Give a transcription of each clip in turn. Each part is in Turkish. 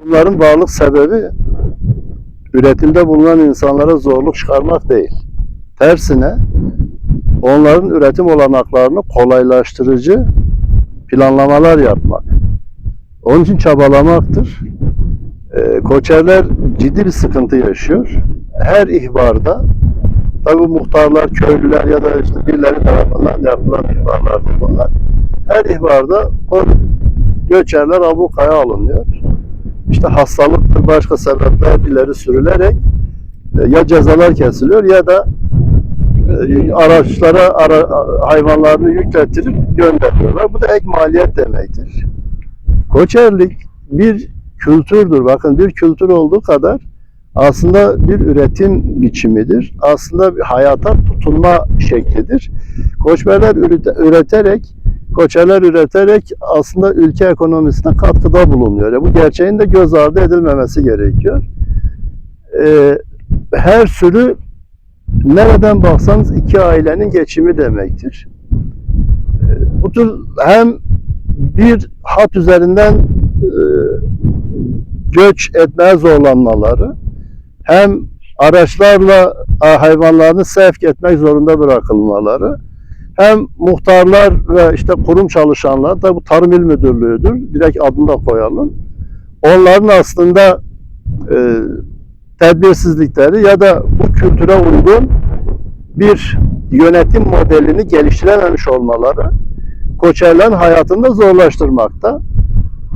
Bunların varlık sebebi üretimde bulunan insanlara zorluk çıkarmak değil. Tersine onların üretim olanaklarını kolaylaştırıcı planlamalar yapmak. Onun için çabalamaktır. Ee, koçerler ciddi bir sıkıntı yaşıyor. Her ihbarda tabi muhtarlar, köylüler ya da işte birileri tarafından yapılan ihbarlardır bunlar. Her ihbarda o göçerler ablukaya alınıyor. İşte hastalıktır, başka sebepler ileri sürülerek e, ya cezalar kesiliyor ya da e, araçlara ara, hayvanlarını yüklettirip gönderiyorlar. Bu da ek maliyet demektir. Koçerlik bir kültürdür. Bakın bir kültür olduğu kadar aslında bir üretim biçimidir. Aslında bir hayata tutunma şeklidir. Koçberler ürete- üreterek, koçerler üreterek aslında ülke ekonomisine katkıda bulunuyor. Yani bu gerçeğin de göz ardı edilmemesi gerekiyor. Ee, her sürü nereden baksanız iki ailenin geçimi demektir. Ee, bu tür hem bir hat üzerinden e, göç etmeye zorlanmaları hem araçlarla e, hayvanlarını sevk etmek zorunda bırakılmaları hem muhtarlar ve işte kurum çalışanlar da bu Tarım İl Müdürlüğü'dür. Direkt adını da koyalım. Onların aslında e, tedbirsizlikleri ya da bu kültüre uygun bir yönetim modelini geliştirememiş olmaları koçerlerin hayatını da zorlaştırmakta.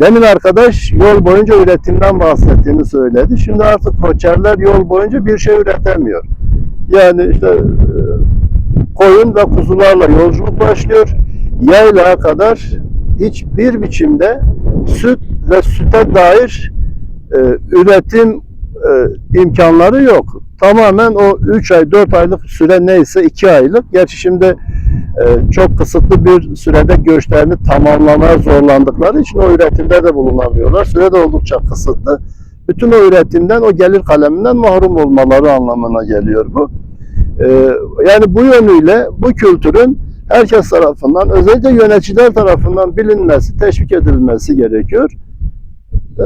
Demin arkadaş yol boyunca üretimden bahsettiğini söyledi. Şimdi artık koçerler yol boyunca bir şey üretemiyor. Yani işte e, koyun ve kuzularla yolculuk başlıyor. Yaylaya kadar hiçbir biçimde süt ve süte dair e, üretim e, imkanları yok. Tamamen o 3 ay 4 aylık süre neyse 2 aylık. Gerçi şimdi e, çok kısıtlı bir sürede göçlerini tamamlamaya zorlandıkları için o üretimde de bulunamıyorlar. Süre de oldukça kısıtlı. Bütün o üretimden, o gelir kaleminden mahrum olmaları anlamına geliyor bu. E, yani bu yönüyle bu kültürün herkes tarafından, özellikle yöneticiler tarafından bilinmesi, teşvik edilmesi gerekiyor.